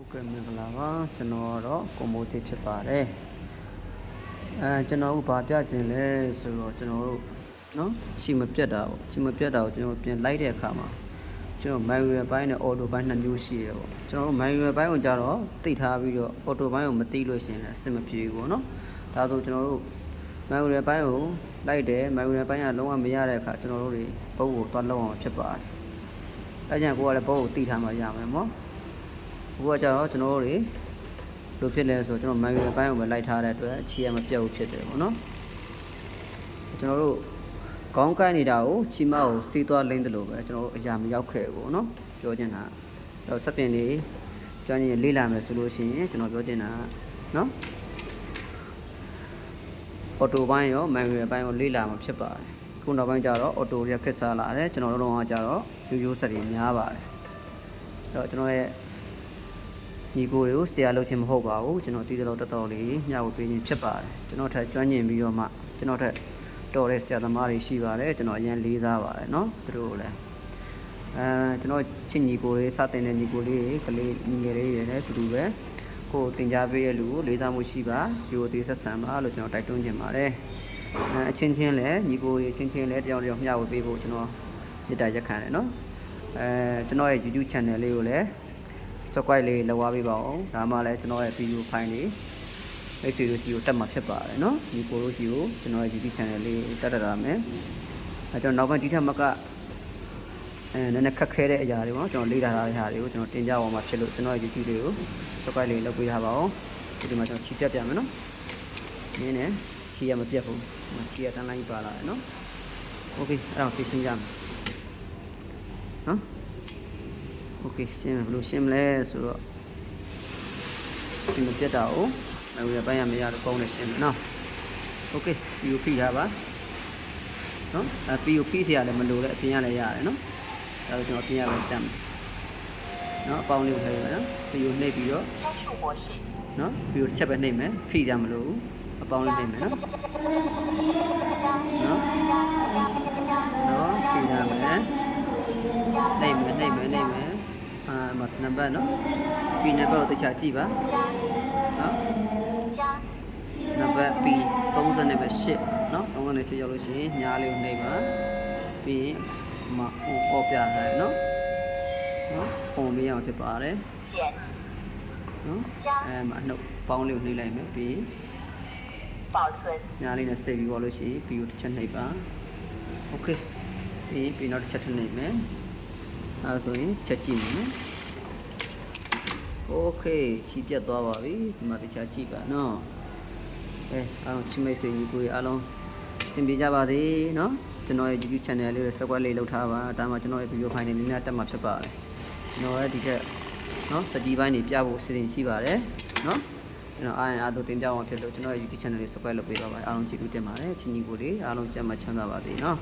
ဟုတ်ကဲ့မင်္ဂလာပါကျွန်တော်တော့ကွန်မိုးစစ်ဖြစ်ပါတယ်အဲကျွန်တော်ကဘာပြခြင်းလဲဆိုတော့ကျွန်တော်တို့နော်ရှီမပြတ်တာပေါ့ရှီမပြတ်တာကိုကျွန်တော်ပြင်လိုက်တဲ့အခါမှာကျွန်တော်မိုင်ဝယ်ပိုင်းနဲ့အော်တိုပိုင်းနှစ်မျိုးရှိရပေါ့ကျွန်တော်တို့မိုင်ဝယ်ပိုင်းကိုကြတော့တိတ်ထားပြီးတော့အော်တိုပိုင်းကိုမတိလို့ရှရင်လည်းအဆင်မပြေဘူးပေါ့နော်ဒါဆိုကျွန်တော်တို့မိုင်ဝယ်ပိုင်းကိုလိုက်တယ်မိုင်ဝယ်ပိုင်းကလုံးဝမရတဲ့အခါကျွန်တော်တို့တွေပုံကိုသွားလောက်အောင်ဖြစ်ပါတယ်အဲကြောင့်ကိုကလည်းပုံကိုတိထားမှရမယ်ပေါ့အ ခုကကြတော့ကျွန်တော်တို့တွေလိုဖြစ်လဲဆိုကျွန်တော်မိုင်ဂရီပိုင်းကိုပဲလိုက်ထားတဲ့အတွက်ခြေရမပြတ်ဘူးဖြစ်တယ်ပေါ့နော်ကျွန်တော်တို့ခေါင်းကိုက်နေတာကိုချီမကိုစီးသွားလိမ့်တယ်လို့ပဲကျွန်တော်တို့အရာမရောက်ခဲ့ဘူးပေါ့နော်ပြောချင်တာတော့စက်ပြင်တွေကျွမ်းကျင်လေးလာမယ်ဆိုလို့ရှိရင်ကျွန်တော်ပြောချင်တာနော်အော်တိုပိုင်းရောမိုင်ဂရီပိုင်းရောလေးလာမှာဖြစ်ပါတယ်ခုနောက်ပိုင်းကျတော့အော်တိုရက်ခက်စားလာတယ်ကျွန်တော်တို့ကကြတော့ရိုးရိုးစက်တွေများပါတယ်အဲ့တော့ကျွန်တော်ရဲ့ ညီကိုတွေကိုဆရာလုပ်ခြင်းမဟုတ်ပါဘူးကျွန်တော်တည်တယ်လို့တော်တော်လေးမျှဝေပေးခြင်းဖြစ်ပါတယ်ကျွန်တော်ထက်ကျွမ်းကျင်ပြီးတော့မှကျွန်တော်ထက်တော်တဲ့ဆရာသမားတွေရှိပါတယ်ကျွန်တော်အရင်လေးစားပါတယ်เนาะသူတို့ကိုလည်းအဲကျွန်တော်ချစ်ညီကိုတွေစတင်တဲ့ညီကိုလေးတွေကလေးညီငယ်လေးတွေလည်းတူတူပဲကိုယ်တင် जा ပေးရဲ့လူကိုလေးစားမှုရှိပါဒီကိုသေးဆက်ဆံပါလို့ကျွန်တော်တိုက်တွန်းချင်ပါတယ်အဲအချင်းချင်းလည်းညီကိုတွေအချင်းချင်းလည်းတယောက်တယောက်မျှဝေပေးဖို့ကျွန်တော်မေတ္တာရက်ခံတယ်เนาะအဲကျွန်တော်ရဲ့ YouTube channel လေးကိုလည်း subscribe လေးလောက်သွားပေးပါအောင်ဒါမှလည်းကျွန်တော်ရဲ့ video file လေးမိတ်ဆွေတို့စီကိုတက်မှာဖြစ်ပါတယ်เนาะဒီကိုတို့စီကိုကျွန်တော်ရဲ့ YouTube channel လေးတက်တက်ရမယ်အဲကျွန်တော်နောက်ပိုင်းဒီထက်မကအဲနည်းနည်းခက်ခဲတဲ့အရာတွေပေါ့နော်ကျွန်တော်လေ့လာထားတဲ့ဟာတွေကိုကျွန်တော်တင်ပြပါမှာဖြစ်လို့ကျွန်တော်ရဲ့ YouTube လေးကို subscribe လေးလုပ်ပေးထားပါအောင်ဒီမှာကျွန်တော်ချီပြတ်ပြမယ်เนาะနင်းနဲ့ချီရမပြတ်ဘူးချီရတန်းလိုင်းပါလာတယ်เนาะโอเคအဲ့တော့ဖြည့်ရှင်းကြမယ်နော် โอเคရှင်းမယ်ဘယ်လိုရှင်းမလဲဆိုတော့ရှင်းမပြတ်တာကိုအခုရပိုင်းရမရတော့ကောင်းနေရှင်းမယ်နော်โอเคပြီးဖိထားပါနော်အပီကိုဖိထရလည်းမလိုတဲ့အပြင်ရလည်းရတယ်နော်ဒါဆိုကျွန်တော်အပြင်ရပဲတက်မယ်နော်အပေါင်းလေးကိုထည့်ရမယ်နော်ပီကိုနှိပ်ပြီးတော့နော်ပီကိုတစ်ချက်ပဲနှိပ်မယ်ဖိကြမလို့အပေါင်းလေးနှိပ်မယ်နော်နော်နော်ဖိကြမယ်နှိပ်မယ်နှိပ်မယ်နှိပ်မယ် ခုနကနံပါတ်နော်ပီနံပါတ်ကိုတခြားကြည့်ပါနော်နံပါတ်ပီ38နော်38ရောက်လို့ရှိရင်ညားလေးကိုနှိပ်ပါပြီးရင်မဟုတ်ပေါ်ပြရတယ်နော်နော်ပုံမရအောင်ဖြစ်ပါတယ်နော်အဲမှာအနှုတ်ပေါင်းလေးကိုနှိပ်လိုက်မယ်ပြီး保存ညားလေးနဲ့စိတ်ပြီးပေါ်လို့ရှိရင်ပြီးကိုတစ်ချက်နှိပ်ပါโอเคပြီးပြီးနောက်တစ်ချက်ထည့်နှိပ်မယ် အဲဒါဆိုရင်တစ်ချက်ကြည့်မယ်နော်โอเคချီပြတ်သွားပါပြီဒီမှာတစ်ချက်ကြည့်ပါเนาะ အဲအားလုံးချစ်မိတ်ဆွေညီကိုအားလုံးအဆင်ပြေကြပါစေเนาะကျွန်တော်ရဲ့ YouTube channel လေးကို subscribe လေးလုပ်ထားပါဒါမှကျွန်တော်ရဲ့ video file တွေများများတက်မှာဖြစ်ပါတယ်ကျွန်တော်ရဲ့ဒီကเนาะစတီးပိုင်းတွေပြဖို့အစီအစဉ်ရှိပါတယ်เนาะကျွန်တော်အားရင်အားတို့တင်ပြအောင်ဖြစ်လို့ကျွန်တော်ရဲ့ YouTube channel လေး subscribe လုပ်ပေးပါပါအားလုံးကျေးဇူးတင်ပါတယ်ချင်းညီကိုတွေအားလုံးကြမ်းမှချမ်းသာပါစေเนาะ